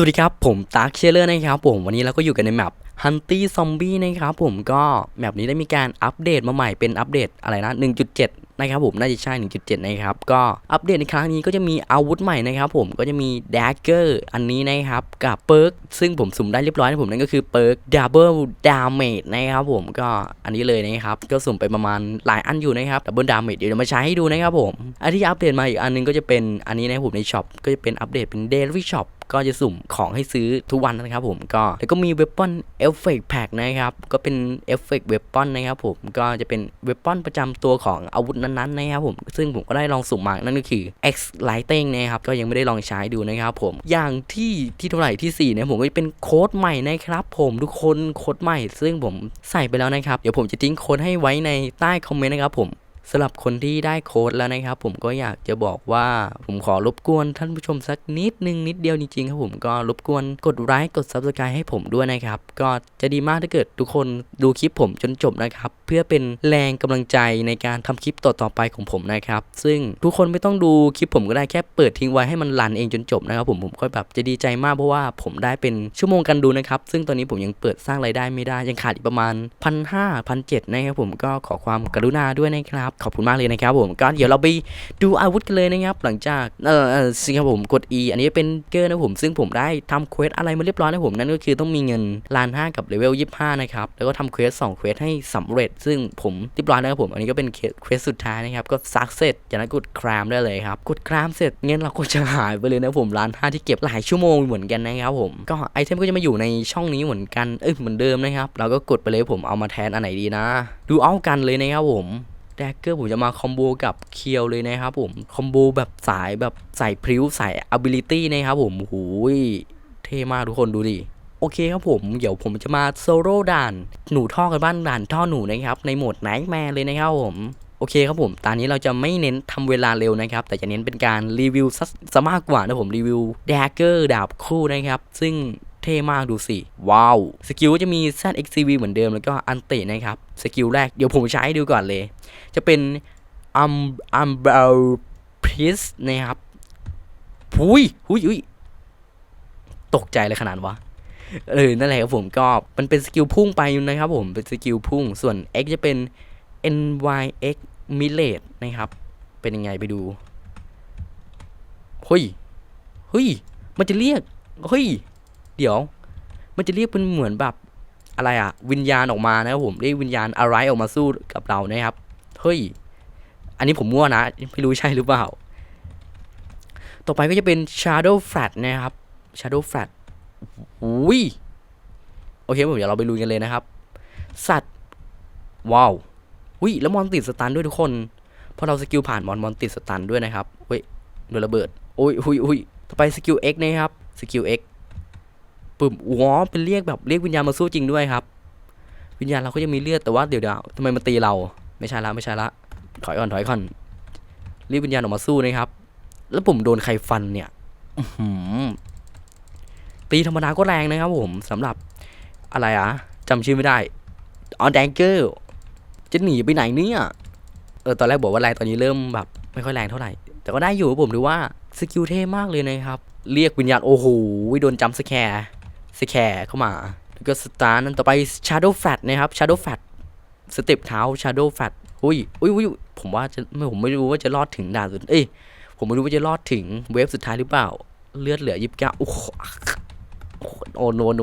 วัสดีครับ ผมตาร์คเชลเลอร์นะครับผมวันนี้เราก็อยู่กันในแมปฮันตี้ซอมบี้นะครับผมก็แมปนี้ได้มีการอัปเดตมาใหม่เป็นอัปเดตอะไรนะ 1.7 นะครับผมน่าจะใช่ 1.7 นะครับ ก็อัปเดตในครั้งนี้ก็จะมีอาวุธใหม่นะครับผมก็จะมีด a กเกอร์อันนี้นะครับ กับเปิร์กซึ่งผมสุ่มได้เรียบร้อยนะผมนั่นก็คือเปิร์กดับเบิลดาเมจนะครับผมก็อันนี้เลยนะครับ ก็สุ่มไปประมาณหลายอันอยู่นะครับดับเบิลดาเมจเดี๋ยวมาใช้ให้ดูนะครับผมอันที่อัปเดตมาอีกอันนึงก็จะเป็นอันนี้นะครับผมในช็อปก็จะเป็นอัปเดตเป็นเดลี่ช็อป ก็จะสุ่มของให้ซื้อทุกวันนะครับผมก็แล้วก็มีเว p อนเอฟเฟกแพ็กนะครับก็เป็นเอฟเฟกเว p อนนะครับผมก็จะเป็นเว p อนประจำตัวของอาวุธนั้นๆนะครับผมซึ่งผมก็ได้ลองสุ่มมานั่นก็คือ X Lighting นะครับก็ยังไม่ได้ลองใช้ดูนะครับผมอย่างที่ที่เท่าไหร่ที่4เนี่ยผมก็จะเป็นโค้ดใหม่นะครับผมทุกคนโค้ดใหม่ ซึ่งผมใส่ไปแล้วนะครับ เดี๋ยวผมจะทิ้งโค้ดให้ไว้ในใต้คอมเมนต์นะครับผม สำหรับคนที่ได้โค้ดแล้วนะครับ ผมก็อยากจะบอกว่าผมขอรบกวนท่านผู้ชมสักนิดนึงนิดเดียวจริงๆครับผมก็รบกวนกดไลค์กด subscribe ให้ผมด้วยนะครับ ก็จะดีมากถ้าเกิดทุกคนดูคลิปผมจนจบนะครับ เพื่อเป็นแรงกำลังใจในการทำคลิปต่อๆไปของผมนะครับ ซึ่งทุกคนไม่ต้องดูคลิปผมก็ได้แค่เปิดทิ้งไว้ให้มันรันเองจนจบนะครับ ผมผมก็แบบจะดีใจมากเพราะว่าผมได้เป็นชั่วโมงกันดูนะครับ ซึ่งตอนนี้ผมยังเปิดสร้างรายได้ไม่ได้ยังขาดอีกประมาณพันห้าพันเจ็ดนะครับผมก็ขอความกรุณาด้วยนะครับขอบคุณมากเลยนะครับผมก็เดี๋ยวเราไปดูอาวุธกันเลยนะครับ หลังจากเออเอสิครับผมกด E อันนี้เป็นเกอร์นะผม ซึ่งผมได้ทำเควสอะไรมาเรียบร้อยนะผมนั่นก็คือต้องมีเงินล้านห้ากับเลเวลยี่ห้านะครับแล้วก็ทำเควสสองเควสให้สำเร็จ ซึ่งผมเรียบร้อยแล้วครับผม อันนี้ก็เป็นเควสสุดท้ายนะครับก็ซักเสร็จจากนั้นกดครามได้เลยครับกดครามเสร็จเงินเราก็จะหายไปเลยนะผมล้านห้าที่เก็บหลายชั่วโมงเหมือนกันนะครับผมก็ไอเทมก็จะมาอยู่ในช่องนี้เหมือนกันเอ้ยเหมือนเดิมนะครับเราก็กดไปเลยผมเอามาแทนอันไหนดีนะ ดูเอากันเลยนะครับผม แดกเกอร์ผมจะมาคอมโบกับเคียวเลยนะครับผม คอมโบแบบสายแบบใส่พริ้วใส่ ability นะครับผมโอ้ยเท่มากทุกคนดูดิโอเคครับผม เดี๋ยวผมจะมาโซโล่ด่าน หนูท่อกันบ้านด่านท่อหนูนะครับ ในโหมดไนท์แมร์เลยนะครับผม โอเคครับผม ตอนนี้เราจะไม่เน้นทำเวลาเร็วนะครับ แต่จะเน้นเป็นการรีวิวซะมากกว่านะผมรีวิวแดกเกอร์ดาบคู่นะครับ ซึ่ง ท่มากดูสิ ว้าว สกิลก็จะมี ZXCV เหมือนเดิมแล้วก็อันตินะครับ สกิลแรกเดี๋ยวผมใช้ดูก่อนเลย จะเป็นอัมอัมเบลพิสนะครับหุยหุยหุยตกใจเลยขนาดวะเออนั่นแหละครับผมก็มันเป็นสกิลพุ่งไปนะครับผมเป็นสกิลพุ่งส่วน X จะเป็น NYX m i l l e t นะครับ เป็นยังไงไปดูเฮ้ยเฮ้ยมันจะเรียกเฮ้ย เดี๋ยว มันจะเรียกเป็นเหมือนแบบอะไรอะวิญญาณออกมานะครับผมเรียกวิญญาณอะไรออกมาสู้กับเรานะครับเฮ้ยอันนี้ผมมั่วนะไม่รู้ใช่หรือเปล่า ต่อไปก็จะเป็น Shadow Flat นะครับ Shadow Flat อุ้ยโอเคผมเดี๋ยวเราไปลุยกันเลยนะครับ สัตว์ว้าวอุ้ยแล้วมอนติดสตันด้วยทุกคนพอเราสกิลผ่านมอนมอนติดสตันด้วยนะครับเฮ้ยโดนระเบิดโอ้ยอุ้ยอุ้ยต่อไปสกิล X นะครับสกิล X ปุ่มว้าวเป็นเรียกแบบเรียกวิญญาณมาสู้จริงด้วยครับ วิญญาณเราก็ยังมีเลือดแต่ว่าเดี๋ยวเดี๋ยวทำไมมาตีเรา ไม่ใช่ละไม่ใช่ละถอยก่อนถอยก่อนเรีบวิญญาณออกมาสู้นะครับ แล้วผมโดนใครฟันเนี่ยตีธรรมดาก็แรงนะครับผมสำหรับอะไรอะจำชื่อไม่ได้ออนแดงเกอร์จะหนีไปไหนเนี่ยเออตอนแรกบอกว่าแรงตอนนี้เริ่มแบบ ไม่ค่อยแรงเท่าไหร่แต่ก็ได้อยู่ครับผมถือว่าสกิลเท่มากเลยนะครับ เรียกวิญญาณโอ้โหโดนจัมป์สแคร์ สแคร์เข้ามาแล้วก็สตาร์นั้นต่อไป Shadow Fat นะครับ Shadow Fat สเต็ปเท้า Shadow Fat อุ้ยอุ้ยอุ้ยผมว่าจะไม่ผมไม่รู้ว่าจะรอดถึงด่านสุดเอ้ยผมไม่รู้ว่าจะรอดถึงเวฟสุดท้ายหรือเปล่า เลือดเหลือยิบเก้าโอ้โหโอ้โนโน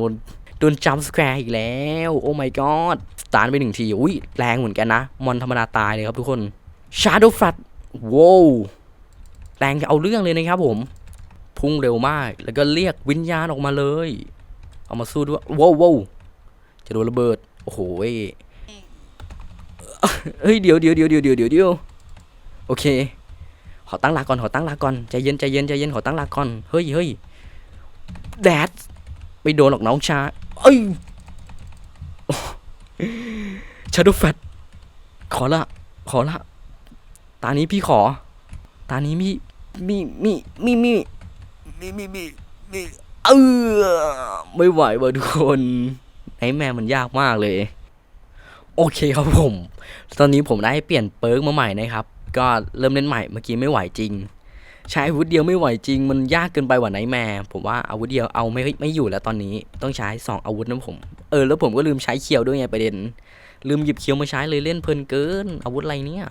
โดนจัมป์สแควร์อีกแล้ว โอ้ my god สตาร์ไปหนึ่งที อุ้ยแรงเหมือนกันนะ มอนธรรมดาตายเลยครับทุกคน Shadow Flat ว้าวแรงจะเอาเรื่องเลยนะครับผม พุ่งเร็วมาก แล้วก็เรียกวิญญาณออกมาเลย เอามาสู้ด้วยว้าวว้าวจะโดนระเบิด โอ้โหเฮ้ยเดี๋ยวเดี๋ยวเดี๋ยวเดี๋ยวเดี๋ยวเดี๋ยวโอเค ขอตั้งหลักก่อนขอตั้งหลักก่อนใจเย็นใจเย็นใจเย็นขอตั้งหลักก่อนเฮ้ยเฮ้ยแดดไม่โดนหรอกน้องชาเอ้ยชาดูแฟตขอละ ขอละ ตานี้พี่ขอ ตานี้มีมีมีมีมีมีมีมีมีเออ ไม่ไหวว่ะทุกคนไอแม่มันยากมากเลย โอเคครับผม ตอนนี้ผมได้เปลี่ยนเปิร์กมาใหม่นะครับ ก็เริ่มเล่นใหม่เมื่อกี้ไม่ไหวจริง ใช้อาวุธเดียวไม่ไหวจริง มันยากเกินไปกว่าไนแม่ผมว่าอาวุธเดียวเอาไม่ไม่อยู่แล้วตอนนี้ต้องใช้สองอาวุธนะผม เออแล้วผมก็ลืมใช้เคียวด้วยไงประเด็น ลืมหยิบเคียวมาใช้เลยเล่นเพลินเกิน อาวุธอะไรเนี่ย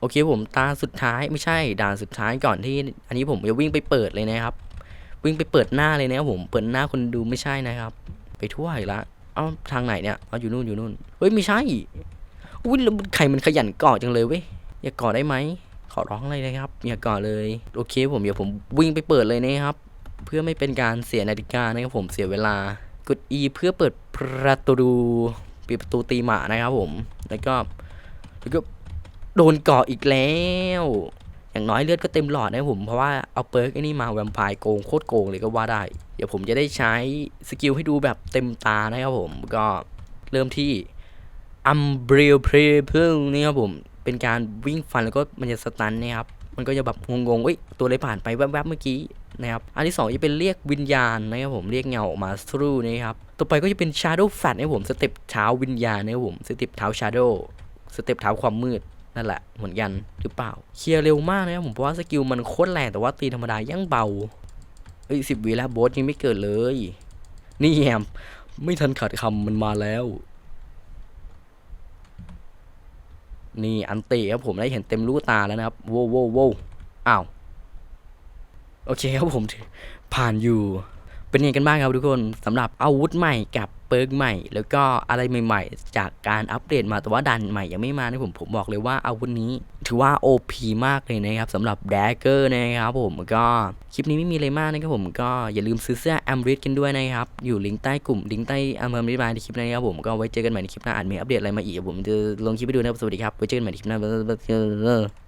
โอเคผมตาสุดท้ายไม่ใช่ด่านสุดท้ายก่อนที่ อันนี้ผมจะวิ่งไปเปิดเลยนะครับ วิ่งไปเปิดหน้าเลยนะครับผมเปิดหน้าคนดูไม่ใช่นะครับ ไปทั่วอีกละเอาทางไหนเนี่ยเอาอยู่นู่นอยู่นู่นเฮ้ยไม่ใช่อุ้ยแล้วใครมันขยันก่อจังเลยเว้ยอย่าก่อได้ไหมขอร้องเลยนะครับ อย่าก่อเลยโอเคผมเดี๋ยวผมวิ่งไปเปิดเลยนะครับ เพื่อไม่เป็นการเสียนาฬิกานะครับผมเสียเวลากด E เพื่อเปิดประตูปิดประตูตีหมานะครับผมแล้วก็แล้วก็โดนกาะอีกแล้ว อย่างน้อยเลือดก็เต็มหลอดนะผม เพราะว่าเอาเปิร์กไอ้นี่มาแวมไพร์โกงโคตรโกงเลยก็ว่าได้ เดี๋ยวผมจะได้ใช้สกิลให้ดูแบบเต็มตานะครับผม ก็เริ่มที่ u m b r e l p r e p l นี่ครับผม เป็นการวิ่งฟันแล้วก็มันจะสตันนะครับ มันก็จะแบบงงๆเอ้ยตัวอะไรผ่านไปแวบๆเมื่อกี้นะครับ อันที่สองจะเป็นเรียกวิญญาณนะครับผม เรียกเงาออกมาสรูนะครับ ต่อไปก็จะเป็น Shadow f a t นะครับผม สเต็ปเท้าวิญญาณนะครับผม สเต็ปเท้า Shadow สเต็ปเท้าความมืด นั่นแหละเหมือนกันหรือเปล่า เคลียร์เร็วมากนะครับผมเพราะว่าสกิลมันโคตรแรงแต่ว่าตีธรรมดายังเบาเอ้ยสิบวิแล้วโบสยังไม่เกิดเลย นี่แฮมไม่ทันขาดคำมันมาแล้ว นี่อันติครับผมได้เห็นเต็มลูกตาแล้วนะครับโว้โว้โว้วอ้าวโอเคครับผมผ่านอยู่เป็นยังไงกันบ้างครับทุกคนสำหรับอาวุธใหม่กับ เปิร์กใหม่ แล้วก็อะไรใหม่ๆ จากการอัปเดตมาแต่ว่าดันใหม่ยังไม่มานะผมผมบอกเลยว่าอาวุธนี้ ถือว่า OP มากเลยนะครับสำหรับแดกเกอร์นะครับผมก็คลิปนี้ไม่มีอะไรมากนะครับผมก็อย่าลืมซื้อเสื้อแอมริสกันด้วยนะครับ อยู่ลิงก์ใต้กลุ่มลิงก์ใต้อัมริสมาในคลิปนะครับผมก็ไว้เจอกันใหม่ในคลิปหน้าอาจมีอัปเดตอะไรมาอีกผมจะลงคลิปไปดูนะครับสวัสดีครับไว้เจอกันใหม่ในคลิปหน้า